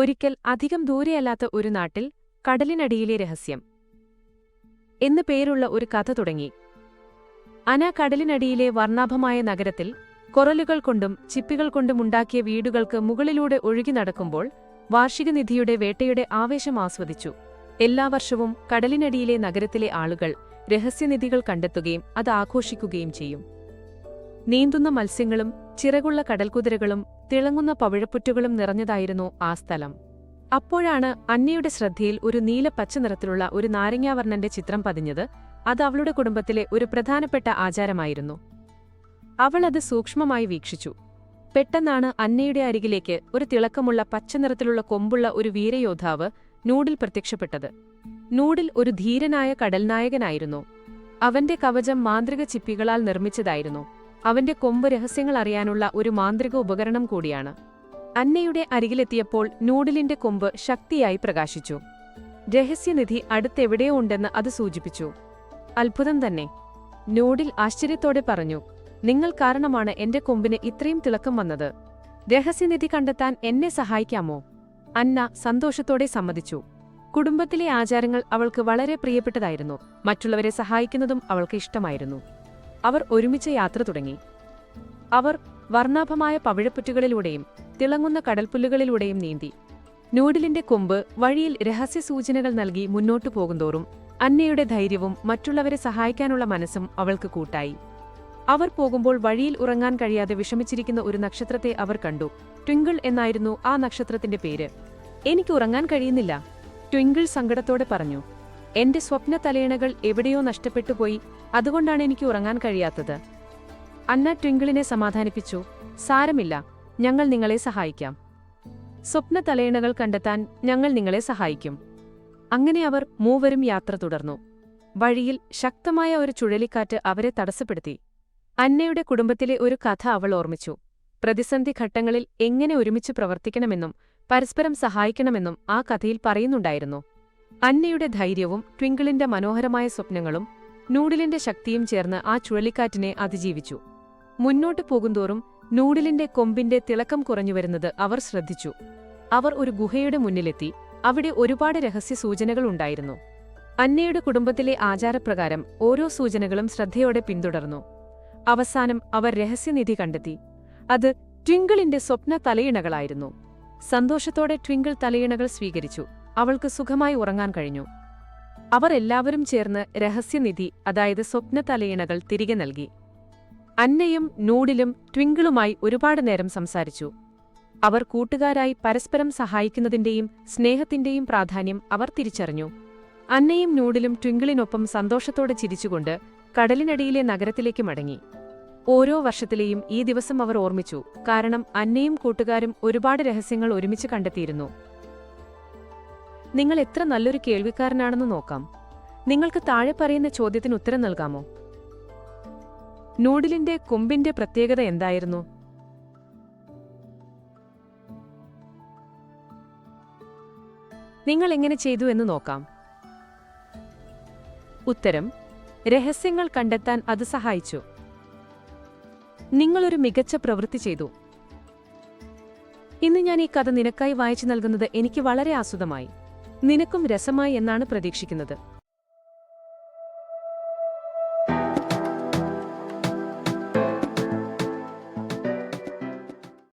ഒരിക്കൽ അധികം ദൂരെയല്ലാത്ത ഒരു നാട്ടിൽ കടലിനടിയിലെ രഹസ്യം. എന്ന് പേരുള്ള ഒരു കഥ തുടങ്ങി. അന കടലിനടിയിലെ വർണാഭമായ നഗരത്തിൽ കൊറലുകൾ കൊണ്ടും ചിപ്പികൾ കൊണ്ടും ഉണ്ടാക്കിയ വീടുകൾക്ക് മുകളിലൂടെ ഒഴുകി നടക്കുമ്പോൾ വാർഷിക നിധിയുടെ വേട്ടയുടെ ആവേശം ആസ്വദിച്ചു. എല്ലാ വർഷവും കടലിനടിയിലെ നഗരത്തിലെ ആളുകൾ രഹസ്യനിധികൾ കണ്ടെത്തുകയും അത് ആഘോഷിക്കുകയും ചെയ്യും. നീന്തുന്ന മത്സ്യങ്ങളും ചിറകുള്ള കടൽകുതിരകളും തിളങ്ങുന്ന പവിഴപ്പുറ്റുകളും നിറഞ്ഞതായിരുന്നു ആ സ്ഥലം. അപ്പോഴാണ് അന്നയുടെ ശ്രദ്ധയിൽ ഒരു നീല പച്ച നിറത്തിലുള്ള ഒരു നാരങ്ങാവർണന്റെ ചിത്രം പതിഞ്ഞത്. അത് അവളുടെ കുടുംബത്തിലെ ഒരു പ്രധാനപ്പെട്ട ആചാരമായിരുന്നു. അവൾ അത് സൂക്ഷ്മമായി വീക്ഷിച്ചു. പെട്ടെന്നാണ് അന്നയുടെ അരികിലേക്ക് ഒരു തിളക്കമുള്ള പച്ച നിറത്തിലുള്ള കൊമ്പുള്ള ഒരു വീരയോദ്ധാവ് നൂഡിൽ പ്രത്യക്ഷപ്പെട്ടത്. നൂഡിൽ ഒരു ധീരനായ കടൽനായകനായിരുന്നു. അവന്റെ കവചം മാന്ത്രിക ചിപ്പികളാൽ നിർമ്മിച്ചതായിരുന്നു. അവന്റെ കൊമ്പ് രഹസ്യങ്ങൾ അറിയാനുള്ള ഒരു മാന്ത്രിക ഉപകരണം കൂടിയാണ്. അന്നയുടെ അരികിലെത്തിയപ്പോൾ നൂഡിലിന്റെ കൊമ്പ് ശക്തിയായി പ്രകാശിച്ചു. രഹസ്യനിധി അടുത്തെവിടെയോ ഉണ്ടെന്ന് അത് സൂചിപ്പിച്ചു. അത്ഭുതം തന്നെ. നൂഡിൽ ആശ്ചര്യത്തോടെ പറഞ്ഞു നിങ്ങൾ കാരണമാണ് എന്റെ കൊമ്പിന് ഇത്രയും തിളക്കം വന്നത്. രഹസ്യനിധി കണ്ടെത്താൻ എന്നെ സഹായിക്കാമോ? അന്ന സന്തോഷത്തോടെ സമ്മതിച്ചു. കുടുംബത്തിലെ ആചാരങ്ങൾ അവൾക്ക് വളരെ പ്രിയപ്പെട്ടതായിരുന്നു. മറ്റുള്ളവരെ സഹായിക്കുന്നതും അവൾക്ക് ഇഷ്ടമായിരുന്നു. അവർ ഒരുമിച്ച് യാത്ര തുടങ്ങി. അവർ വർണാഭമായ പവിഴപ്പുറ്റുകളിലൂടെയും തിളങ്ങുന്ന കടൽപ്പുല്ലുകളിലൂടെയും നീന്തി. നൂഡിലിന്റെ കൊമ്പ് വഴിയിൽ രഹസ്യ സൂചനകൾ നൽകി മുന്നോട്ടു പോകുന്തോറും അന്നയുടെ ധൈര്യവും മറ്റുള്ളവരെ സഹായിക്കാനുള്ള മനസ്സും അവൾക്ക് കൂട്ടായി. അവർ പോകുമ്പോൾ വഴിയിൽ ഉറങ്ങാൻ കഴിയാതെ വിഷമിച്ചിരിക്കുന്ന ഒരു നക്ഷത്രത്തെ അവർ കണ്ടു. ട്വിങ്കിൾ എന്നായിരുന്നു ആ നക്ഷത്രത്തിന്റെ പേര്. എനിക്ക് ഉറങ്ങാൻ കഴിയുന്നില്ല ട്വിങ്കിൾ സങ്കടത്തോടെ പറഞ്ഞു. എന്റെ സ്വപ്ന തലയിണകൾ എവിടെയോ നഷ്ടപ്പെട്ടുപോയി അതുകൊണ്ടാണ് എനിക്ക് ഉറങ്ങാൻ കഴിയാത്തത്. അന്ന ട്വിങ്കിളിനെ സമാധാനിപ്പിച്ചു സാരമില്ല ഞങ്ങൾ നിങ്ങളെ സഹായിക്കാം. സ്വപ്ന തലയിണകൾ കണ്ടെത്താൻ ഞങ്ങൾ നിങ്ങളെ സഹായിക്കും. അങ്ങനെ അവർ മൂവരും യാത്ര തുടർന്നു. വഴിയിൽ ശക്തമായ ഒരു ചുഴലിക്കാറ്റ് അവരെ തടസ്സപ്പെടുത്തി. അന്നയുടെ കുടുംബത്തിലെ ഒരു കഥ അവൾ ഓർമ്മിച്ചു. പ്രതിസന്ധി ഘട്ടങ്ങളിൽ എങ്ങനെ ഒരുമിച്ച് പ്രവർത്തിക്കണമെന്നും പരസ്പരം സഹായിക്കണമെന്നും ആ കഥയിൽ പറയുന്നുണ്ടായിരുന്നു. അന്നയുടെ ധൈര്യവും ട്വിങ്കിളിന്റെ മനോഹരമായ സ്വപ്നങ്ങളും നൂഡിലിന്റെ ശക്തിയും ചേർന്ന് ആ ചുഴലിക്കാറ്റിനെ അതിജീവിച്ചു. മുന്നോട്ട് പോകുന്തോറും നൂഡിലിന്റെ കൊമ്പിന്റെ തിളക്കം കുറഞ്ഞു വരുന്നത് അവർ ശ്രദ്ധിച്ചു. അവർ ഒരു ഗുഹയുടെ മുന്നിലെത്തി അവിടെ ഒരുപാട് രഹസ്യ സൂചനകൾ ഉണ്ടായിരുന്നു. അന്നയുടെ കുടുംബത്തിലെ ആചാരപ്രകാരം ഓരോ സൂചനകളും ശ്രദ്ധയോടെ പിന്തുടർന്നു. അവസാനം അവർ രഹസ്യനിധി കണ്ടെത്തി. അത് ട്വിങ്കിളിന്റെ സ്വപ്ന തലയിണകളായിരുന്നു സന്തോഷത്തോടെ ട്വിങ്കിൾ തലയിണകൾ സ്വീകരിച്ചു. അവൾക്ക് സുഖമായി ഉറങ്ങാൻ കഴിഞ്ഞു. അവർ എല്ലാവരും ചേർന്ന് രഹസ്യനിധി അതായത് സ്വപ്ന തലയിണകൾ തിരികെ നൽകി. അന്നയും നൂഡിലും ട്വിങ്കിളുമായി ഒരുപാട് നേരം സംസാരിച്ചു. അവർ കൂട്ടുകാരായി പരസ്പരം സഹായിക്കുന്നതിന്റെയും സ്നേഹത്തിന്റെയും പ്രാധാന്യം അവർ തിരിച്ചറിഞ്ഞു. അന്നയും നൂഡിലും ട്വിങ്കിളിനൊപ്പം സന്തോഷത്തോടെ ചിരിച്ചുകൊണ്ട് കടലിനടിയിലെ നഗരത്തിലേക്ക് മടങ്ങി. ഓരോ വർഷത്തിലെയും ഈ ദിവസം അവർ ഓർമ്മിച്ചു. കാരണം അന്നയും കൂട്ടുകാരും ഒരുപാട് രഹസ്യങ്ങൾ ഒരുമിച്ച് കണ്ടെത്തിയിരുന്നു. നിങ്ങൾ എത്ര നല്ലൊരു കേൾവിക്കാരനാണെന്ന് നോക്കാം. നിങ്ങൾക്ക് താഴെ പറയുന്ന ചോദ്യത്തിന് ഉത്തരം നൽകാമോ? നൂഡിലിന്റെ കൊമ്പിന്റെ പ്രത്യേകത എന്തായിരുന്നു? നിങ്ങൾ എങ്ങനെ ചെയ്തു എന്ന് നോക്കാം. ഉത്തരം രഹസ്യങ്ങൾ കണ്ടെത്താൻ അത് സഹായിച്ചു. നിങ്ങളൊരു മികച്ച പ്രവൃത്തി ചെയ്തു. ഇന്ന് ഞാൻ ഈ കഥ നിനക്കായി വായിച്ചു നൽകുന്നത് എനിക്ക് വളരെ ആസ്വദമായി. നിനക്കും രസമായി എന്നാണ് പ്രതീക്ഷിക്കുന്നത്